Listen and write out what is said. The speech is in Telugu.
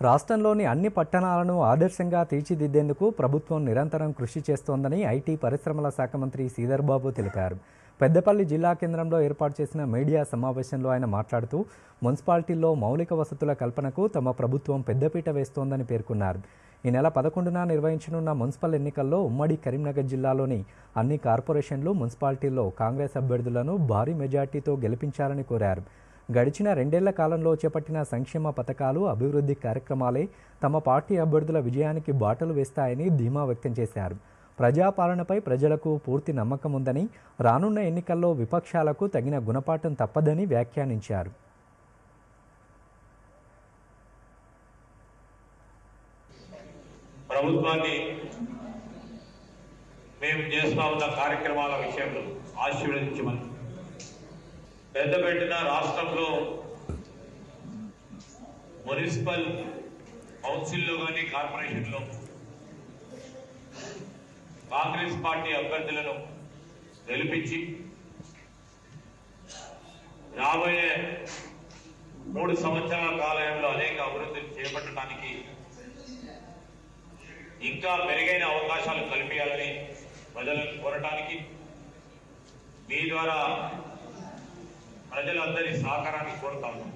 రాష్ట్రంలోని అన్ని పట్టణాలను ఆదర్శంగా తీర్చిదిద్దేందుకు ప్రభుత్వం నిరంతరం కృషి చేస్తోందని ఐటీ పరిశ్రమల శాఖ మంత్రి శ్రీధర్ బాబు తెలిపారు. పెద్దపల్లి జిల్లా కేంద్రంలో ఏర్పాటు చేసిన మీడియా సమావేశంలో ఆయన మాట్లాడుతూ మున్సిపాలిటీల్లో మౌలిక వసతుల కల్పనకు తమ ప్రభుత్వం పెద్దపీట వేస్తోందని పేర్కొన్నారు. ఈ నెల పదకొండున నిర్వహించనున్న మున్సిపల్ ఎన్నికల్లో ఉమ్మడి కరీంనగర్ జిల్లాలోని అన్ని కార్పొరేషన్లు మున్సిపాలిటీల్లో కాంగ్రెస్ అభ్యర్థులను భారీ మెజార్టీతో గెలిపించాలని కోరారు. గడిచిన రెండేళ్ళ కాలంలో చేపట్టిన సంక్షేమ పథకాలు అభివృద్ధి కార్యక్రమాలే తమ పార్టీ అభ్యర్థుల విజయానికి బాటలు వేస్తాయని ధీమా వ్యక్తం చేశారు. ప్రజాపాలనపై ప్రజలకు పూర్తి నమ్మకం ఉందని రానున్న ఎన్నికల్లో విపక్షాలకు తగిన గుణపాఠం తప్పదని వ్యాఖ్యానించారు. ప్రభుత్వాన్ని మేము చేస్తా ఉన్న కార్యక్రమాల విషయంలో ఆశీర్వదించమని పెద్ద పెట్టిన రాష్ట్రంలో మున్సిపల్ కౌన్సిల్లో కానీ కార్పొరేషన్లో కాంగ్రెస్ పార్టీ అభ్యర్థులను గెలిపించి రాబోయే మూడు సంవత్సరాల కాలంలో అనేక అభివృద్ధిని చేపట్టడానికి ఇంకా మెరుగైన అవకాశాలు కల్పించాలని ప్రజలను కోరటానికి మీ ద్వారా ప్రజలందరి సహకారాన్ని కోరుతా ఉన్నాం.